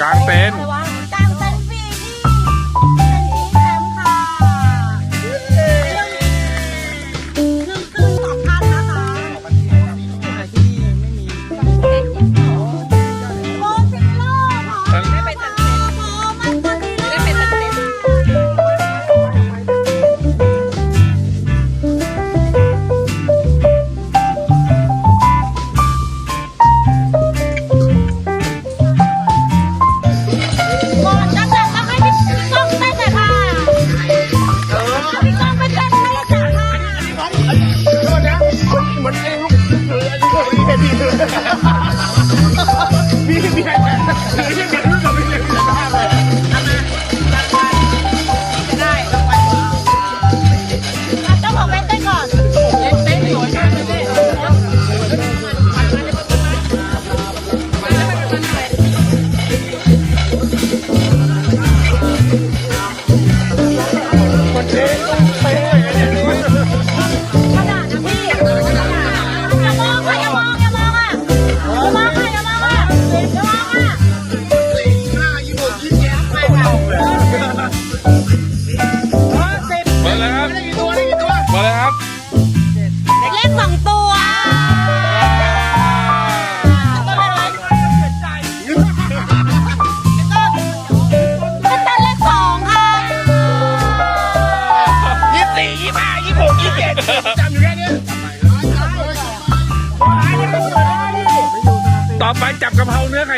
กลางเต็น 大哥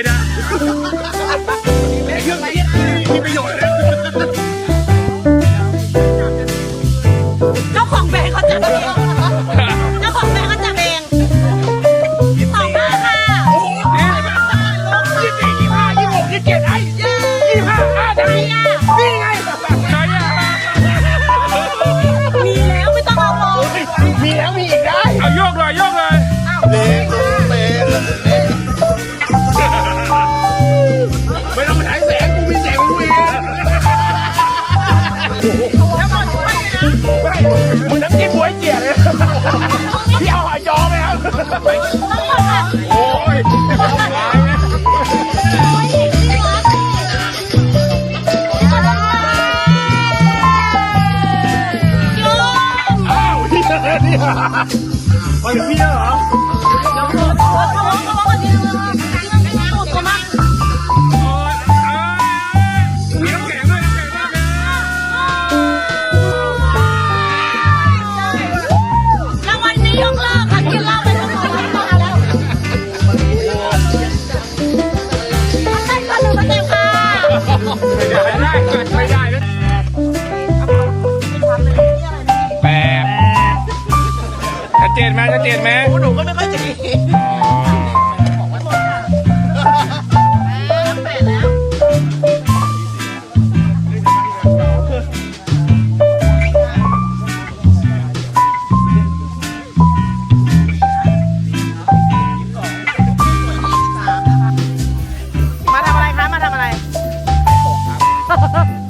นะไอ้เครื่องนี้มีประโยชน์นะเจ้าของแบรนด์เขาจับเองเจ้าของแบรนด์เขาจับเองสองห้าค่ะโอ้โนี่ยยี่สิบสี่ยี่สิบหกยี่สิบเจ็ดไอ้ยี่ห้าไอะ โอ้ยร้ายนะอาวเฮียเนี่ยไปเฮียเหรอ Ha ha ha!